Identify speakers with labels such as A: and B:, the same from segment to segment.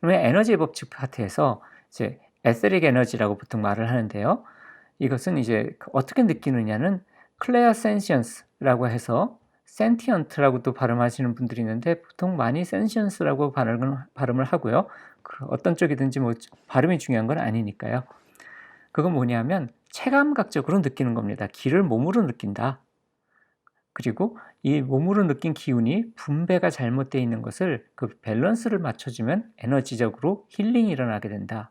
A: 그러면 에너지 법칙 파트에서 이제 에세릭 에너지라고 보통 말을 하는데요. 이것은 이제 어떻게 느끼느냐는 클레어 센시언스라고 해서 센티언트라고도 발음하시는 분들이 있는데 보통 많이 센시언스라고 발음을, 발음을 하고요. 그 어떤 쪽이든지 뭐 발음이 중요한 건 아니니까요. 그건 뭐냐면 체감각적으로 느끼는 겁니다. 기를 몸으로 느낀다. 그리고 이 몸으로 느낀 기운이 분배가 잘못되어 있는 것을 그 밸런스를 맞춰주면 에너지적으로 힐링이 일어나게 된다.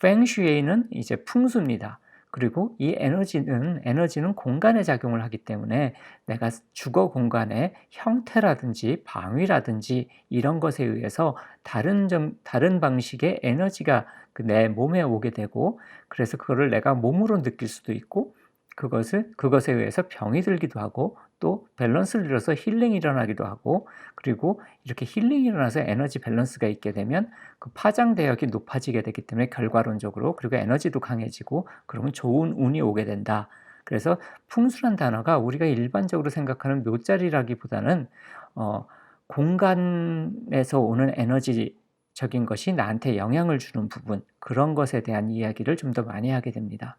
A: 팽슈에이는 이제 풍수입니다. 그리고 이 에너지는 에너지는 공간에 작용을 하기 때문에 내가 주거 공간의 형태라든지 방위라든지 이런 것에 의해서 다른 점 다른 방식의 에너지가 그내 몸에 오게 되고 그래서 그거를 내가 몸으로 느낄 수도 있고 그것을 그것에 의해서 병이 들기도 하고 또 밸런스를 잃어서 힐링이 일어나기도 하고 그리고 이렇게 힐링이 일어나서 에너지 밸런스가 있게 되면 그 파장 대역이 높아지게 되기 때문에 결과론적으로 그리고 에너지도 강해지고 그러면 좋은 운이 오게 된다. 그래서 풍수란 단어가 우리가 일반적으로 생각하는 묘자리라기보다는 어, 공간에서 오는 에너지적인 것이 나한테 영향을 주는 부분 그런 것에 대한 이야기를 좀 더 많이 하게 됩니다.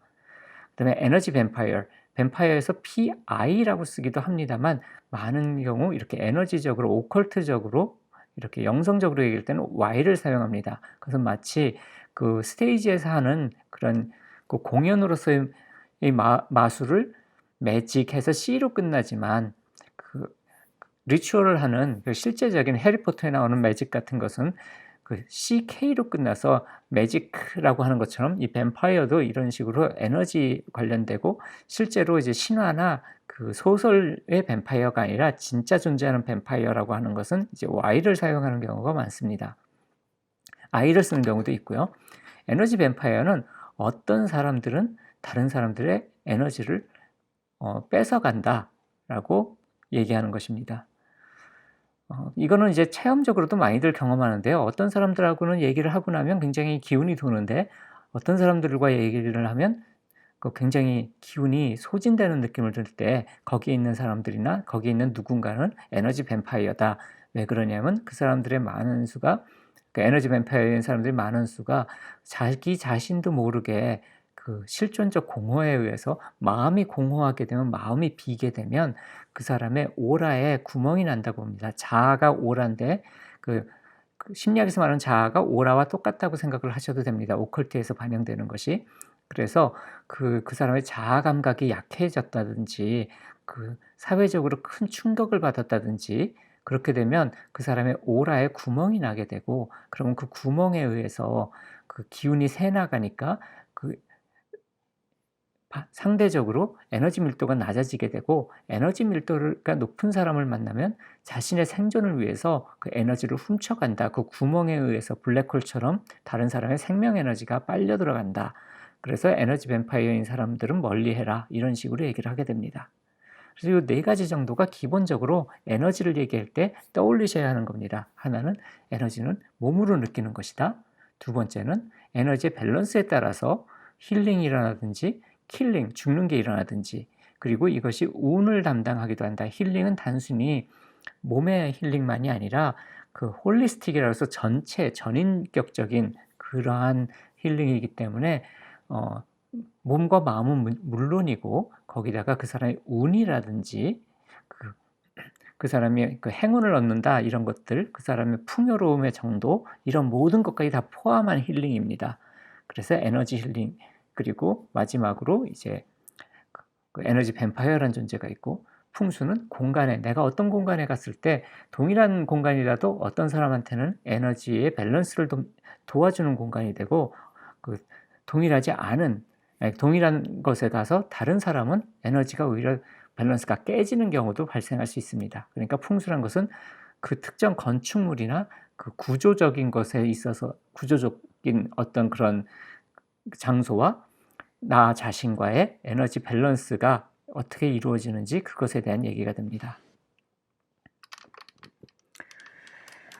A: 그다음에 에너지 뱀파이어, 뱀파이어에서 PI라고 쓰기도 합니다만 많은 경우 이렇게 에너지적으로 오컬트적으로 이렇게 영성적으로 얘기할 때는 Y를 사용합니다. 그래서 마치 그 스테이지에서 하는 그런 그 공연으로서의 마, 마술을 매직해서 C로 끝나지만 그 리추얼을 하는 그 실제적인 해리포터에 나오는 매직 같은 것은 그 CK로 끝나서 매직라고 하는 것처럼 이 뱀파이어도 이런 식으로 에너지 관련되고 실제로 이제 신화나 그 소설의 뱀파이어가 아니라 진짜 존재하는 뱀파이어라고 하는 것은 이제 Y를 사용하는 경우가 많습니다. I를 쓰는 경우도 있고요. 에너지 뱀파이어는 어떤 사람들은 다른 사람들의 에너지를 어, 뺏어간다라고 얘기하는 것입니다. 어, 이거는 이제 체험적으로도 많이들 경험하는데요. 어떤 사람들하고는 얘기를 하고 나면 굉장히 기운이 도는데 어떤 사람들과 얘기를 하면 그 굉장히 기운이 소진되는 느낌을 들 때 거기에 있는 사람들이나 거기에 있는 누군가는 에너지 뱀파이어다. 왜 그러냐면 그 사람들의 많은 수가 그 에너지 뱀파이어인 사람들이 많은 수가 자기 자신도 모르게 그 실존적 공허에 의해서 마음이 공허하게 되면 마음이 비게 되면 그 사람의 오라에 구멍이 난다고 봅니다. 자아가 오라인데 그, 그 심리학에서 말하는 자아가 오라와 똑같다고 생각을 하셔도 됩니다. 오컬트에서 반영되는 것이. 그래서 그, 그 사람의 자아 감각이 약해졌다든지 그 사회적으로 큰 충격을 받았다든지 그렇게 되면 그 사람의 오라에 구멍이 나게 되고 그러면 그 구멍에 의해서 그 기운이 새 나가니까 그 상대적으로 에너지 밀도가 낮아지게 되고 에너지 밀도가 높은 사람을 만나면 자신의 생존을 위해서 그 에너지를 훔쳐간다. 그 구멍에 의해서 블랙홀처럼 다른 사람의 생명 에너지가 빨려 들어간다. 그래서 에너지 뱀파이어인 사람들은 멀리해라. 이런 식으로 얘기를 하게 됩니다. 그래서 이 네 가지 정도가 기본적으로 에너지를 얘기할 때 떠올리셔야 하는 겁니다. 하나는 에너지는 몸으로 느끼는 것이다. 두 번째는 에너지의 밸런스에 따라서 힐링이 일어나든지 킬링, 죽는 게 일어나든지 그리고 이것이 운을 담당하기도 한다. 힐링은 단순히 몸의 힐링만이 아니라 그 홀리스틱이라고 해서 전체 전인격적인 그러한 힐링이기 때문에 어, 몸과 마음은 물론이고 거기다가 그 사람의 운이라든지 그, 그 사람이 그 행운을 얻는다 이런 것들 그 사람의 풍요로움의 정도 이런 모든 것까지 다 포함한 힐링입니다. 그래서 에너지 힐링 그리고 마지막으로 이제 그 에너지 뱀파이어라는 존재가 있고 풍수는 공간에 내가 어떤 공간에 갔을 때 동일한 공간이라도 어떤 사람한테는 에너지의 밸런스를 도, 도와주는 공간이 되고 그 동일하지 않은 동일한 것에 가서 다른 사람은 에너지가 오히려 밸런스가 깨지는 경우도 발생할 수 있습니다. 그러니까 풍수란 것은 그 특정 건축물이나 그 구조적인 것에 있어서 구조적인 어떤 그런 장소와 나 자신과의 에너지 밸런스가 어떻게 이루어지는지 그것에 대한 얘기가 됩니다.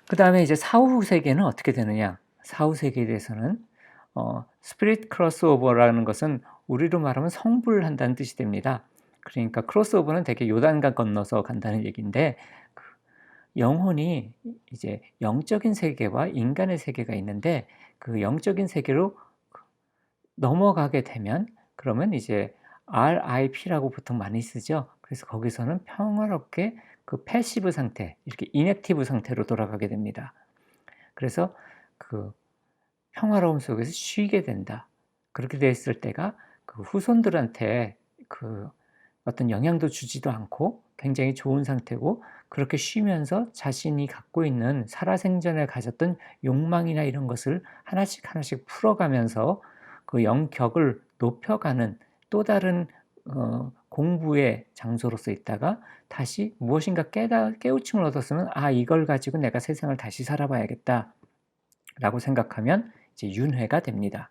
A: 그 다음에 이제 사후 세계는 어떻게 되느냐? 사후 세계에 대해서는 어, 스피릿 크로스오버라는 것은 우리로 말하면 성불한다는 뜻이 됩니다. 그러니까 크로스오버는 되게 요단강 건너서 간다는 얘기인데 그, 영혼이 이제 영적인 세계와 인간의 세계가 있는데 그 영적인 세계로 넘어가게 되면 그러면 이제 RIP라고 보통 많이 쓰죠. 그래서 거기서는 평화롭게 그 패시브 상태, 이렇게 인액티브 상태로 돌아가게 됩니다. 그래서 그 평화로움 속에서 쉬게 된다. 그렇게 됐을 때가 그 후손들한테 그 어떤 영향도 주지도 않고 굉장히 좋은 상태고 그렇게 쉬면서 자신이 갖고 있는 살아생전에 가졌던 욕망이나 이런 것을 하나씩 하나씩 풀어가면서 그 영격을 높여가는 또 다른 어, 공부의 장소로서 있다가 다시 무엇인가 깨다, 깨우침을 얻었으면 아 이걸 가지고 내가 세상을 다시 살아봐야겠다 라고 생각하면 이제 윤회가 됩니다.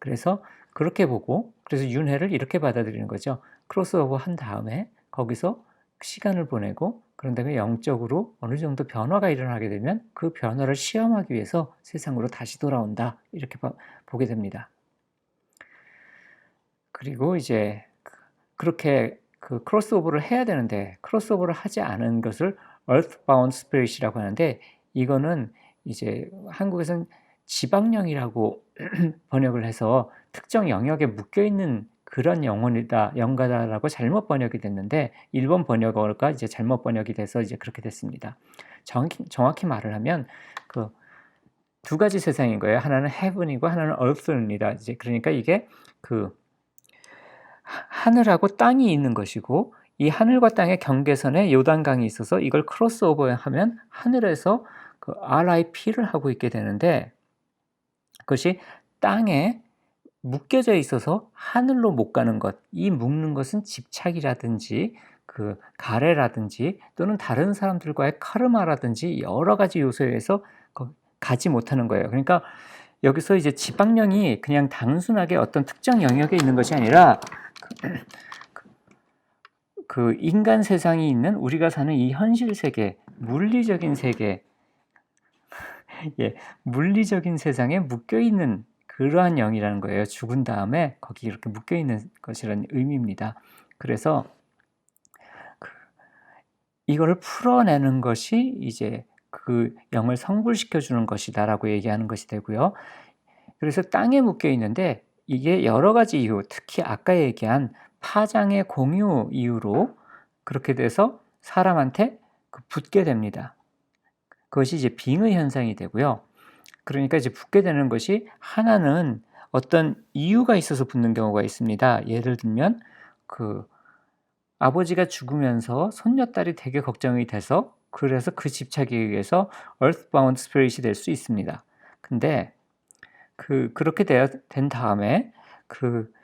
A: 그래서 그렇게 보고 그래서 윤회를 이렇게 받아들이는 거죠. 크로스오버 한 다음에 거기서 시간을 보내고 그런 다음에 영적으로 어느 정도 변화가 일어나게 되면 그 변화를 시험하기 위해서 세상으로 다시 돌아온다 이렇게 보게 됩니다. 그리고 이제 그렇게 그 크로스오버를 해야 되는데 크로스오버를 하지 않은 것을 Earthbound Spirit이라고 하는데 이거는 이제 한국에서는 지방령이라고 번역을 해서 특정 영역에 묶여 있는 그런 영혼이다, 영가다라고 잘못 번역이 됐는데 일본 번역어가 이제 잘못 번역이 돼서 이제 그렇게 됐습니다. 정확히, 정확히 말을 하면 그 두 가지 세상인 거예요. 하나는 heaven이고 하나는 earth입니다. 이제 그러니까 이게 그 하늘하고 땅이 있는 것이고 이 하늘과 땅의 경계선에 요단강이 있어서 이걸 크로스오버하면 하늘에서 그 RIP를 하고 있게 되는데 그것이 땅에 묶여져 있어서 하늘로 못 가는 것, 이 묶는 것은 집착이라든지 그 가래라든지 또는 다른 사람들과의 카르마라든지 여러 가지 요소에 의해서 가지 못하는 거예요. 그러니까 여기서 이제 지방령이 그냥 단순하게 어떤 특정 영역에 있는 것이 아니라 그, 그 인간 세상이 있는 우리가 사는 이 현실 세계, 물리적인 세계, 예, 물리적인 세상에 묶여 있는 그러한 영이라는 거예요. 죽은 다음에 거기 이렇게 묶여 있는 것이라는 의미입니다. 그래서 그 이거를 풀어내는 것이 이제 그 영을 성불시켜 주는 것이다라고 얘기하는 것이 되고요. 그래서 땅에 묶여 있는데 이게 여러 가지 이유, 특히 아까 얘기한 파장의 공유 이유로 그렇게 돼서 사람한테 그 붙게 됩니다. 그것이 이제 빙의 현상이 되고요. 그러니까 이제 붙게 되는 것이 하나는 어떤 이유가 있어서 붙는 경우가 있습니다. 예를 들면 그 아버지가 죽으면서 손녀딸이 되게 걱정이 돼서 그래서 그 집착에 의해서 earthbound spirit이 될 수 있습니다. 근데 그 그렇게 된 다음에 그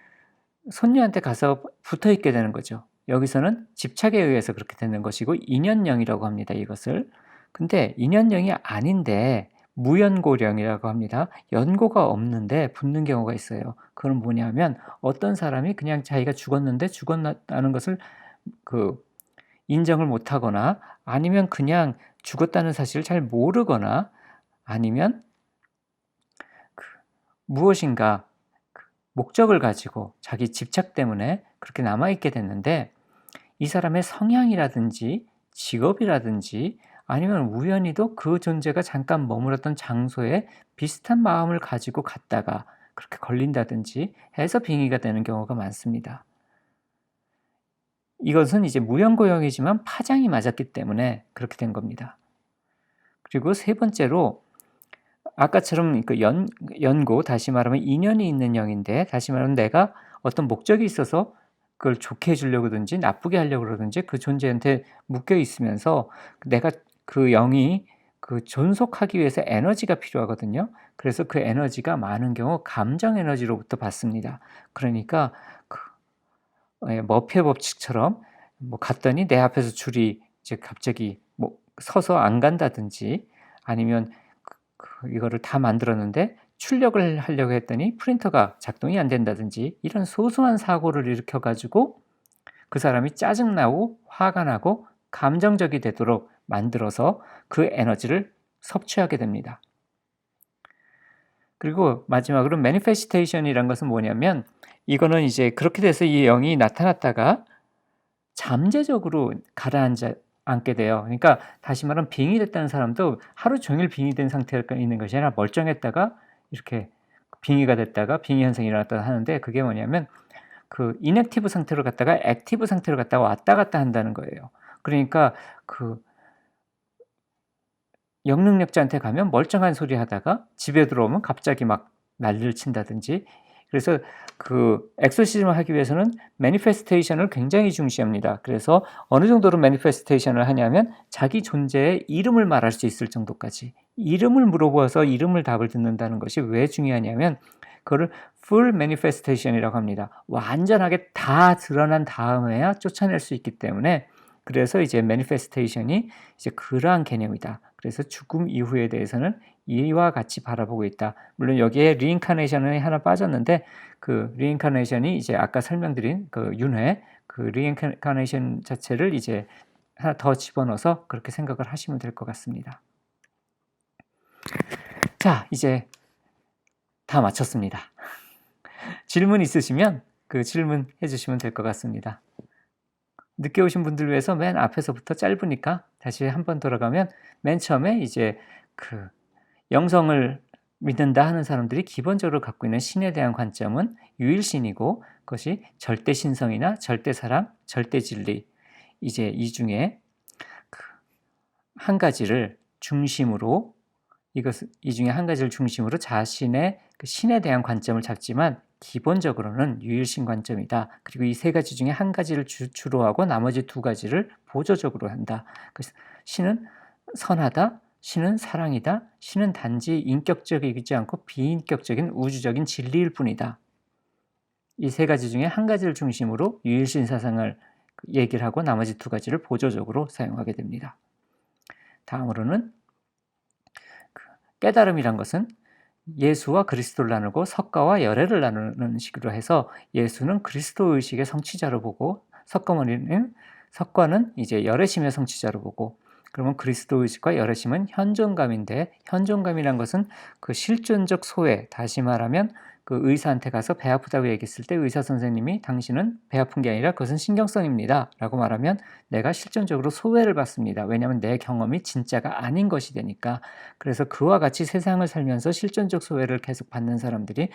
A: 손녀한테 가서 붙어 있게 되는 거죠. 여기서는 집착에 의해서 그렇게 되는 것이고 인연령이라고 합니다. 이것을. 근데 인연령이 아닌데 무연고령이라고 합니다. 연고가 없는데 붙는 경우가 있어요. 그건 뭐냐면 어떤 사람이 그냥 자기가 죽었는데 죽었다는 것을 그 인정을 못 하거나 아니면 그냥 죽었다는 사실을 잘 모르거나 아니면 그 무엇인가 그 목적을 가지고 자기 집착 때문에 그렇게 남아있게 됐는데 이 사람의 성향이라든지 직업이라든지 아니면 우연히도 그 존재가 잠깐 머물었던 장소에 비슷한 마음을 가지고 갔다가 그렇게 걸린다든지 해서 빙의가 되는 경우가 많습니다. 이것은 이제 무연고형이지만 파장이 맞았기 때문에 그렇게 된 겁니다. 그리고 세 번째로 아까처럼 그 연, 연고 다시 말하면 인연이 있는 영인데 다시 말하면 내가 어떤 목적이 있어서 그걸 좋게 해주려고든지 나쁘게 하려고 그러든지 그 존재한테 묶여 있으면서 내가 그 영이 그 존속하기 위해서 에너지가 필요하거든요. 그래서 그 에너지가 많은 경우 감정 에너지로부터 받습니다. 그러니까 그 예, 머피의 법칙처럼 뭐 갔더니 내 앞에서 줄이 이제 갑자기 뭐 서서 안 간다든지 아니면 이거를 다 만들었는데 출력을 하려고 했더니 프린터가 작동이 안 된다든지 이런 소소한 사고를 일으켜 가지고 그 사람이 짜증나고 화가 나고 감정적이 되도록 만들어서 그 에너지를 섭취하게 됩니다. 그리고 마지막으로 매니페스테이션이란 것은 뭐냐면 이거는 이제 그렇게 돼서 이 영이 나타났다가 잠재적으로 가라앉아 앉게 돼요. 그러니까 다시 말하면 빙이 됐다는 사람도 하루 종일 빙이 된 상태가 있는 것이 아니라 멀쩡했다가 이렇게 빙의가 됐다가 빙의 현상이 일어났다 하는데 그게 뭐냐면 그 인액티브 상태로 갔다가 액티브 상태로 갔다가 왔다 갔다 한다는 거예요. 그러니까 그 영능력자한테 가면 멀쩡한 소리 하다가 집에 들어오면 갑자기 막 난리를 친다든지 그래서 그 엑소시즘을 하기 위해서는 매니페스테이션을 굉장히 중시합니다. 그래서 어느 정도로 매니페스테이션을 하냐면 자기 존재의 이름을 말할 수 있을 정도까지 이름을 물어보아서 이름을 답을 듣는다는 것이 왜 중요하냐면 그거를 full manifestation이라고 합니다. 완전하게 다 드러난 다음에야 쫓아낼 수 있기 때문에 그래서 이제 manifestation이 이제 그러한 개념이다. 그래서 죽음 이후에 대해서는 이와 같이 바라보고 있다. 물론 여기에 리인카네이션이 하나 빠졌는데 그 리인카네이션이 이제 아까 설명드린 그 윤회 그 리인카네이션 자체를 이제 하나 더 집어넣어서 그렇게 생각을 하시면 될 것 같습니다. 자, 이제 다 마쳤습니다. 질문 있으시면 그 질문 해주시면 될 것 같습니다. 늦게 오신 분들 위해서 맨 앞에서부터 짧으니까 다시 한번 돌아가면 맨 처음에 이제 그 영성을 믿는다 하는 사람들이 기본적으로 갖고 있는 신에 대한 관점은 유일신이고 그것이 절대 신성이나 절대 사랑, 절대 진리 이제 이 중에 그한 가지를 중심으로 이것 이 중에 한 가지를 중심으로 자신의 그 신에 대한 관점을 잡지만 기본적으로는 유일신 관점이다. 그리고 이 세 가지 중에 한 가지를 주, 로 하고 나머지 두 가지를 보조적으로 한다. 그래서 신은 선하다, 신은 사랑이다, 신은 단지 인격적이지 않고 비인격적인 우주적인 진리일 뿐이다. 이 세 가지 중에 한 가지를 중심으로 유일신 사상을 얘기를 하고 나머지 두 가지를 보조적으로 사용하게 됩니다. 다음으로는 그 깨달음이란 것은 예수와 그리스도를 나누고 석가와 열애를 나누는 식으로 해서 예수는 그리스도 의식의 성취자로 보고 석가모니는 석가는 이제 열애심의 성취자로 보고 그러면 그리스도 의식과 열애심은 현존감인데 현존감이란 것은 그 실존적 소외 다시 말하면 그 의사한테 가서 배 아프다고 얘기했을 때 의사 선생님이 당신은 배 아픈 게 아니라 그것은 신경성입니다. 라고 말하면 내가 실존적으로 소외를 받습니다. 왜냐하면 내 경험이 진짜가 아닌 것이 되니까. 그래서 그와 같이 세상을 살면서 실존적 소외를 계속 받는 사람들이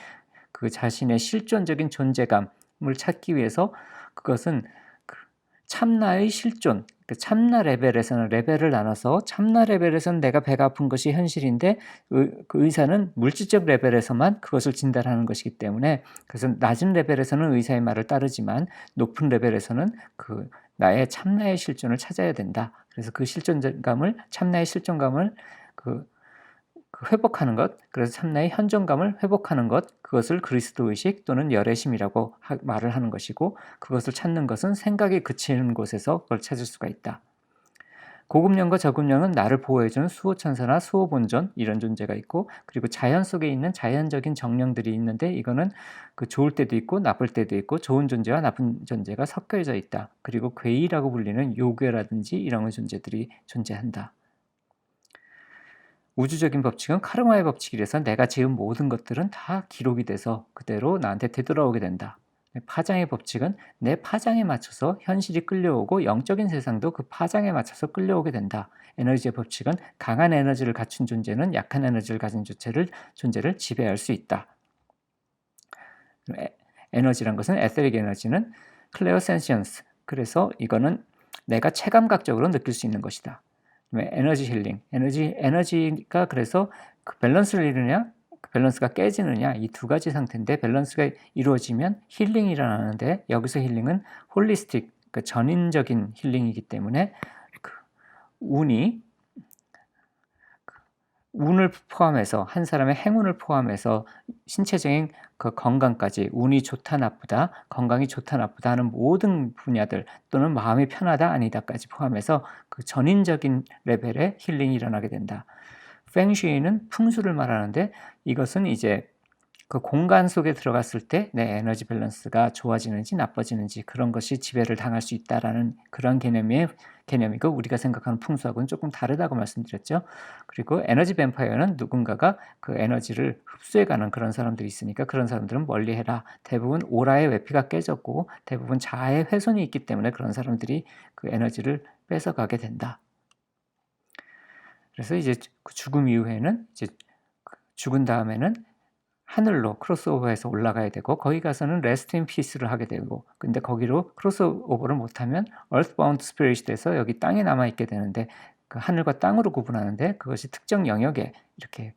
A: 그 자신의 실존적인 존재감을 찾기 위해서 그것은 그 참나의 실존, 그 참나 레벨에서는 레벨을 나눠서 참나 레벨에서는 내가 배가 아픈 것이 현실인데 의, 그 의사는 물질적 레벨에서만 그것을 진단하는 것이기 때문에 그래서 낮은 레벨에서는 의사의 말을 따르지만 높은 레벨에서는 그 나의 참나의 실존을 찾아야 된다. 그래서 그 실존감을 참나의 실존감을 그, 그 회복하는 것, 그래서 참나의 현존감을 회복하는 것, 그것을 그리스도 의식 또는 열애심이라고 하, 말을 하는 것이고 그것을 찾는 것은 생각이 그치는 곳에서 그걸 찾을 수가 있다. 고급령과 저급령은 나를 보호해주는 수호천사나 수호본전 이런 존재가 있고 그리고 자연 속에 있는 자연적인 정령들이 있는데 이거는 그 좋을 때도 있고 나쁠 때도 있고 좋은 존재와 나쁜 존재가 섞여져 있다. 그리고 괴이라고 불리는 요괴라든지 이런 존재들이 존재한다. 우주적인 법칙은 카르마의 법칙이라서 내가 지은 모든 것들은 다 기록이 돼서 그대로 나한테 되돌아오게 된다. 파장의 법칙은 내 파장에 맞춰서 현실이 끌려오고 영적인 세상도 그 파장에 맞춰서 끌려오게 된다. 에너지의 법칙은 강한 에너지를 갖춘 존재는 약한 에너지를 가진 존재를, 존재를 지배할 수 있다. 에너지란 것은 에테릭 에너지는 클레어 센시언스. 그래서 이거는 내가 체감각적으로 느낄 수 있는 것이다. 에너지 힐링, 에너지 에너지가 그래서 그 밸런스를 이루냐, 그 밸런스가 깨지느냐 이 두 가지 상태인데 밸런스가 이루어지면 힐링이 일어나는데 여기서 힐링은 홀리스틱, 그 전인적인 힐링이기 때문에 그 운이 운을 포함해서 한 사람의 행운을 포함해서 신체적인 그 건강까지 운이 좋다 나쁘다 건강이 좋다 나쁘다 하는 모든 분야들 또는 마음이 편하다 아니다까지 포함해서 그 전인적인 레벨의 힐링이 일어나게 된다. 팽쉬는 풍수를 말하는데 이것은 이제 그 공간 속에 들어갔을 때 내 에너지 밸런스가 좋아지는지 나빠지는지 그런 것이 지배를 당할 수 있다라는 그런 개념의 개념이고 우리가 생각하는 풍수하고는 조금 다르다고 말씀드렸죠. 그리고 에너지 뱀파이어는 누군가가 그 에너지를 흡수해가는 그런 사람들이 있으니까 그런 사람들은 멀리해라. 대부분 오라의 외피가 깨졌고 대부분 자아의 훼손이 있기 때문에 그런 사람들이 그 에너지를 뺏어가게 된다. 그래서 이제 그 죽음 이후에는 이제 그 죽은 다음에는 하늘로 크로스오버해서 올라가야 되고 거기 가서는 레스트 인 피스를 하게 되고 근데 거기로 크로스오버를 못하면 earthbound spirit이 돼서 여기 땅에 남아 있게 되는데 그 하늘과 땅으로 구분하는데 그것이 특정 영역에 이렇게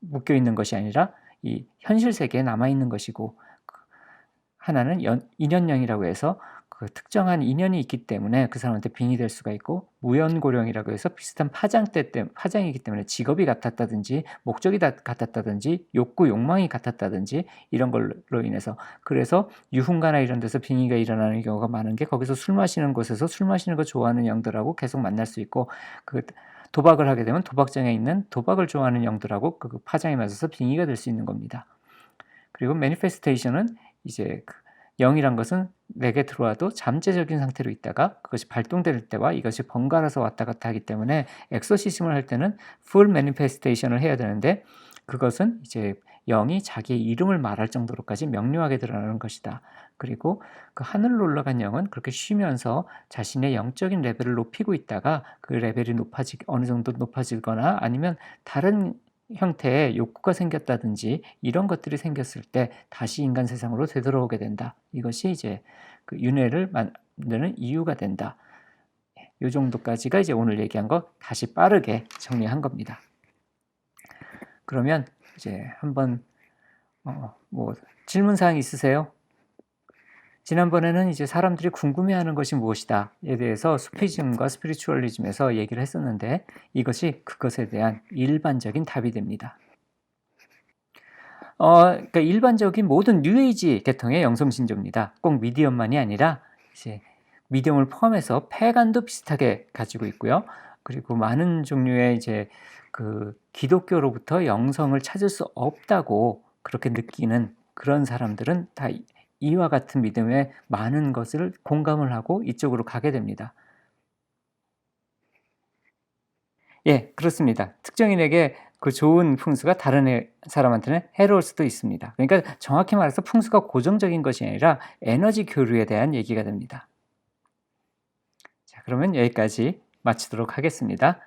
A: 묶여 있는 것이 아니라 이 현실 세계에 남아 있는 것이고 그 하나는 연, 인연령이라고 해서 그 특정한 인연이 있기 때문에 그 사람한테 빙이 될 수가 있고 무연고령이라고 해서 비슷한 파장대 때 파장이기 때문에 직업이 같았다든지 목적이 다 같았다든지 욕구 욕망이 같았다든지 이런 걸로 인해서 그래서 유흥가나 이런 데서 빙의가 일어나는 경우가 많은 게 거기서 술 마시는 곳에서 술 마시는 거 좋아하는 영들하고 계속 만날 수 있고 그 도박을 하게 되면 도박장에 있는 도박을 좋아하는 영들하고 그 파장에 맞아서 빙의가 될 수 있는 겁니다. 그리고 매니페스테이션은 이제 그 영이란 것은 내게 들어와도 잠재적인 상태로 있다가 그것이 발동될 때와 이것이 번갈아서 왔다 갔다 하기 때문에 엑소시즘을 할 때는 풀 매니페스테이션을 해야 되는데 그것은 이제 영이 자기의 이름을 말할 정도로까지 명료하게 드러나는 것이다. 그리고 그 하늘로 올라간 영은 그렇게 쉬면서 자신의 영적인 레벨을 높이고 있다가 그 레벨이 높아지 어느 정도 높아지거나 아니면 다른 형태의 욕구가 생겼다든지 이런 것들이 생겼을 때 다시 인간 세상으로 되돌아오게 된다. 이것이 이제 그 윤회를 만드는 이유가 된다. 이 정도까지가 이제 오늘 얘기한 거 다시 빠르게 정리한 겁니다. 그러면 이제 한번 어, 뭐 질문 사항 있으세요? 지난번에는 이제 사람들이 궁금해하는 것이 무엇이다에 대해서 수피즘과 스피리추얼리즘에서 얘기를 했었는데 이것이 그것에 대한 일반적인 답이 됩니다. 어, 그러니까 일반적인 모든 뉴에이지 계통의 영성 신조입니다. 꼭 미디엄만이 아니라 이제 미디엄을 포함해서 패간도 비슷하게 가지고 있고요. 그리고 많은 종류의 이제 그 기독교로부터 영성을 찾을 수 없다고 그렇게 느끼는 그런 사람들은 다 이와 같은 믿음에 많은 것을 공감을 하고 이쪽으로 가게 됩니다. 예, 그렇습니다. 특정인에게 그 좋은 풍수가 다른 사람한테는 해로울 수도 있습니다. 그러니까 정확히 말해서 풍수가 고정적인 것이 아니라 에너지 교류에 대한 얘기가 됩니다. 자, 그러면 여기까지 마치도록 하겠습니다.